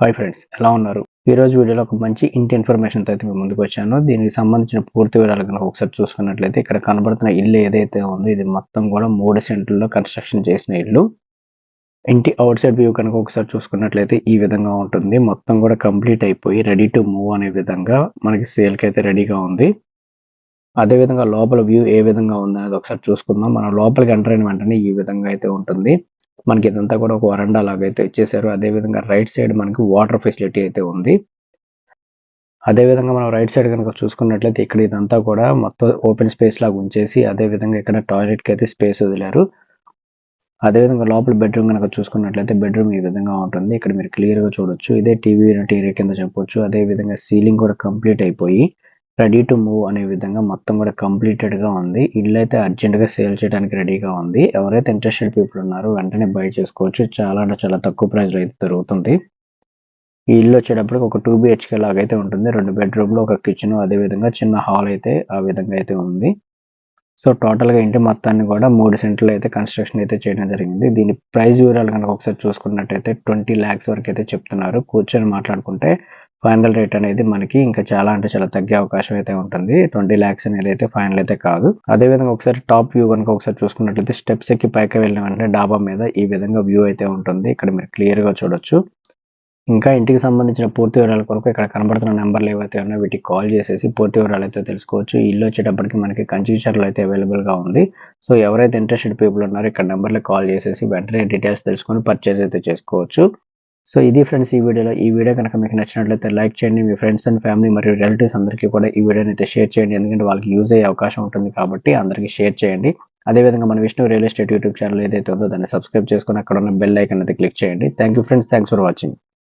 Hi friends ఎలా ఉన్నారు? ఈ రోజు వీడియోలో ఒక మంచి ఇంటి ఇన్ఫర్మేషన్తో అయితే మేము ముందుకు వచ్చాను. దీనికి సంబంధించిన పూర్తి వివరాలు కనుక ఒకసారి చూసుకున్నట్లయితే ఇక్కడ కనబడుతున్న ఇల్లు ఏదైతే ఉందో ఇది మొత్తం కూడా మూడు సెంట్లలో కన్స్ట్రక్షన్ చేసిన ఇల్లు. ఇంటి అవుట్ సైడ్ వ్యూ కనుక ఒకసారి చూసుకున్నట్లయితే ఈ విధంగా ఉంటుంది. మొత్తం కూడా కంప్లీట్ అయిపోయి రెడీ టు మూవ్ అనే విధంగా మనకి సేల్కి అయితే రెడీగా ఉంది. అదేవిధంగా లోపల వ్యూ ఏ విధంగా ఉంది అనేది ఒకసారి చూసుకుందాం. మనం లోపలికి ఎంటర్ అయిన వెంటనే ఈ విధంగా అయితే ఉంటుంది. మనకి ఇదంతా కూడా ఒక వరండా లాగా అయితే ఇచ్చేసారు అదేవిధంగా రైట్ సైడ్ మనకి వాటర్ ఫెసిలిటీ అయితే ఉంది. అదేవిధంగా మనం రైట్ సైడ్ కనుక చూసుకున్నట్లయితే ఇక్కడ ఇదంతా కూడా మొత్తం ఓపెన్ స్పేస్ లాగా ఉంచేసి అదేవిధంగా ఇక్కడ టాయిలెట్కి అయితే స్పేస్ వదిలారు. అదేవిధంగా లోపల బెడ్రూమ్ కనుక చూసుకున్నట్లయితే బెడ్రూమ్ ఈ విధంగా ఉంటుంది. ఇక్కడ మీరు క్లియర్గా చూడొచ్చు. ఇదే టీవీ ఏరియా కింద చెప్పొచ్చు. అదేవిధంగా సీలింగ్ కూడా కంప్లీట్ అయిపోయి రెడీ టు మూవ్ అనే విధంగా మొత్తం కూడా కంప్లీటెడ్గా ఉంది. ఇల్లు అయితే అర్జెంటుగా సేల్ చేయడానికి రెడీగా ఉంది. ఎవరైతే ఇంట్రెస్టెడ్ పీపుల్ ఉన్నారో వెంటనే బై చేసుకోవచ్చు. చాలా అంటే చాలా తక్కువ ప్రైస్లో అయితే దొరుకుతుంది. ఈ ఇల్లు వచ్చేటప్పటికి ఒక టూ బిహెచ్కే లాగా అయితే ఉంటుంది. రెండు బెడ్రూమ్లో ఒక కిచెన్ అదేవిధంగా చిన్న హాల్ అయితే ఆ విధంగా అయితే ఉంది. సో టోటల్గా ఇంటి మొత్తాన్ని కూడా మూడు సెంట్లు అయితే కన్స్ట్రక్షన్ అయితే చేయడం జరిగింది. దీని ప్రైస్ వివరాలు కనుక ఒకసారి చూసుకున్నట్టయితే ట్వంటీ ల్యాక్స్ వరకు అయితే చెప్తున్నారు. కూర్చొని మాట్లాడుకుంటే ఫైనల్ రేట్ అనేది మనకి ఇంకా చాలా అంటే చాలా తగ్గే అవకాశం అయితే ఉంటుంది. ట్వంటీ ల్యాక్స్ అనేది అయితే ఫైనల్ అయితే కాదు. అదే విధంగా ఒకసారి టాప్ వ్యూ కనుక ఒకసారి చూసుకున్నట్లయితే స్టెప్స్ ఎక్కి పైకి వెళ్ళిన వెంటనే డాబా మీద ఈ విధంగా వ్యూ అయితే ఉంటుంది. ఇక్కడ మీరు క్లియర్గా చూడొచ్చు. ఇంకా ఇంటికి సంబంధించిన పూర్తి వివరాల కొరకు ఇక్కడ కనబడుతున్న నెంబర్లు ఏవైతే ఉన్నాయో వీటికి కాల్ చేసేసి పూర్తి వివరాలు అయితే తెలుసుకోవచ్చు. ఇల్లు వచ్చేటప్పటికి మనకి కన్స్యూచర్లు అయితే అవైలబుల్గా ఉంది. సో ఎవరైతే ఇంట్రెస్టెడ్ పీపుల్ ఉన్నారో ఇక్కడ నెంబర్లకు కాల్ చేసేసి వెంటనే డీటెయిల్స్ తెలుసుకొని పర్చేస్ అయితే చేసుకోవచ్చు. సో ఇది ఫ్రెండ్స్ ఈ వీడియోలో. ఈ వీడియో కనుక మీకు నచ్చినట్లయితే లైక్ చేయండి. మీ ఫ్రెండ్స్ అండ్ ఫ్యామిలీ మరియు రిలేటివ్స్ అందరికీ కూడా ఈ వీడియోని అయితే షేర్ చేయండి. ఎందుకంటే వాళ్ళకి యూజ్ అయ్యే అవకాశం ఉంటుంది కాబట్టి అందరికీ షేర్ చేయండి. అదేవిధంగా మన Vishnu real estate YouTube channel ఏదైతే ఉందో దాన్ని సబ్స్క్రైబ్ చేసుకుని అక్కడ ఉన్న బెల్ ఐకన్ అయితే క్లిక్ చేయండి. Thank you friends. Thanks for watching.